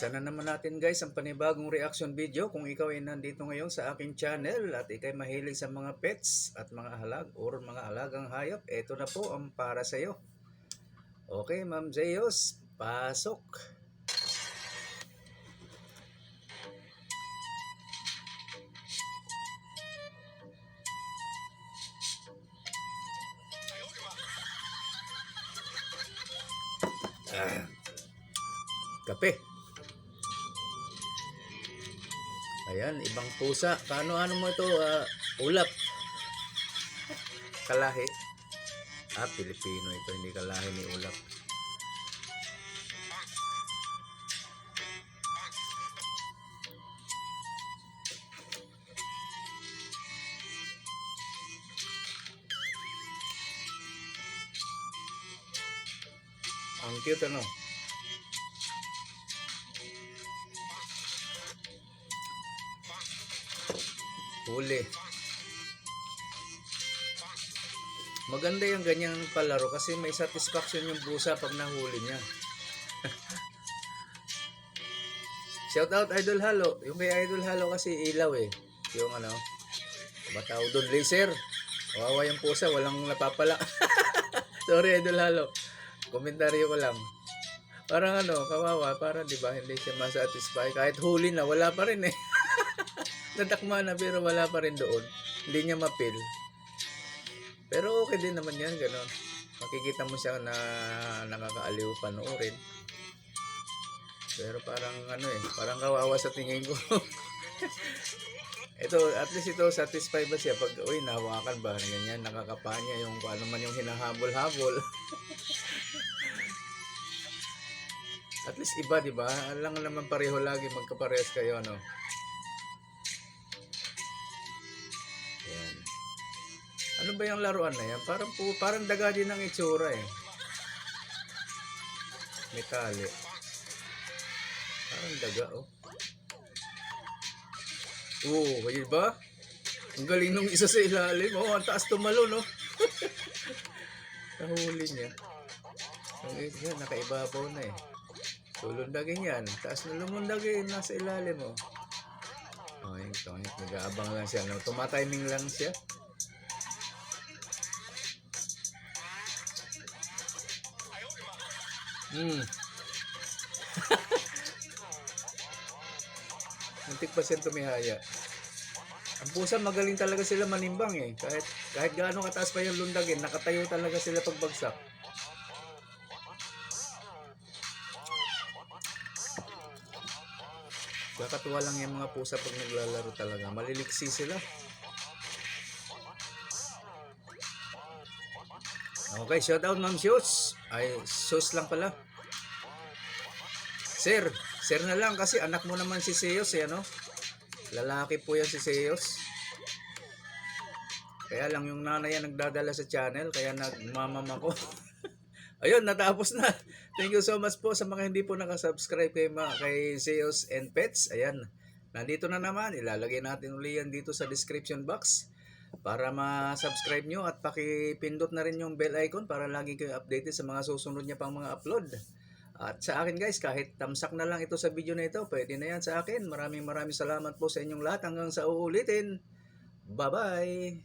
Umpisa na naman natin guys ang panibagong reaction video kung ikaw ay nandito ngayon sa aking channel at ikay mahilig sa mga pets at mga halag or mga alagang hayop, eto na po ang para sa iyo. Okay, Ma'am Zeus, pasok. Ah, kape. Ayan, ibang pusa. Paano-ano mo ito? ah, ulap. Kalahi. Ah, Pilipino ito. Hindi kalahi ni ulap. Ang cute ano? Huli. Maganda yung ganyang palaro kasi may satisfaction yung busa pag nahuli niya. Shout out Idol Halo. Yung kay Idol Halo kasi ilaw eh. Yung ano, bataw doon laser. Wawa yung pusa, walang napapala. Sorry Idol Halo. Komentaryo ko lang. Parang ano, kawawa, parang di ba hindi siya masatisfy. Kahit huli na, wala pa rin eh. Natakma na pero wala pa rin doon. Hindi niya mapil. Pero okay din naman yan, gano'n. Makikita mo siya na nakakaaliw panoorin. Pero parang ano eh, parang kawawa sa tingin ko. ito, at least ito, satisfy ba siya pag, uy, nahawakan ba? Ganyan, nakakapa niya yung kung ano man yung hinahabol-habol. at least iba, di ba? Alam nga naman pareho lagi magkaparehas kayo, ano? Ba yung laruan na yan? Parang, po, parang daga din ang itsura eh. May tali. Parang daga oh. Oo, oh, ba? Ang galing nung isa sa ilalim. Oh, ang taas tumalo, no? Nahuli niya. Ang yan, nakaibabaw na eh. Tulundagin yan. Taas na lumundagin. Nasa ilalim, oh. Oh, ito. yun. Nag-aabang lang siya. No? Tumatiming lang siya. Hmm. Muntik pa siyang tumihaya. Ang pusa magaling talaga sila manimbang eh. Kahit kahit gaano kataas pa yung lundagin, nakatayo talaga sila pagbagsak. Kakatuwa lang yung mga pusa pag naglalaro talaga. Maliliksi sila. Okay, shout out Ma'am Shoes. Ay, Shoes lang pala. Sir, sir na lang kasi anak mo naman si Seos eh, ano? Lalaki po yan si Seos. Kaya lang yung nanay yan nagdadala sa channel, kaya nagmamama ko. Ayun, natapos na. Thank you so much po sa mga hindi po nakasubscribe kay, ma kay Seos and Pets. Ayan, nandito na naman. Ilalagay natin uli yan dito sa description box para ma-subscribe nyo at pakipindot na rin yung bell icon para lagi kayo updated sa mga susunod niya pang mga upload. At sa akin guys, kahit tamsak na lang ito sa video na ito, pwede na yan sa akin. Maraming maraming salamat po sa inyong lahat hanggang sa uulitin. Bye-bye!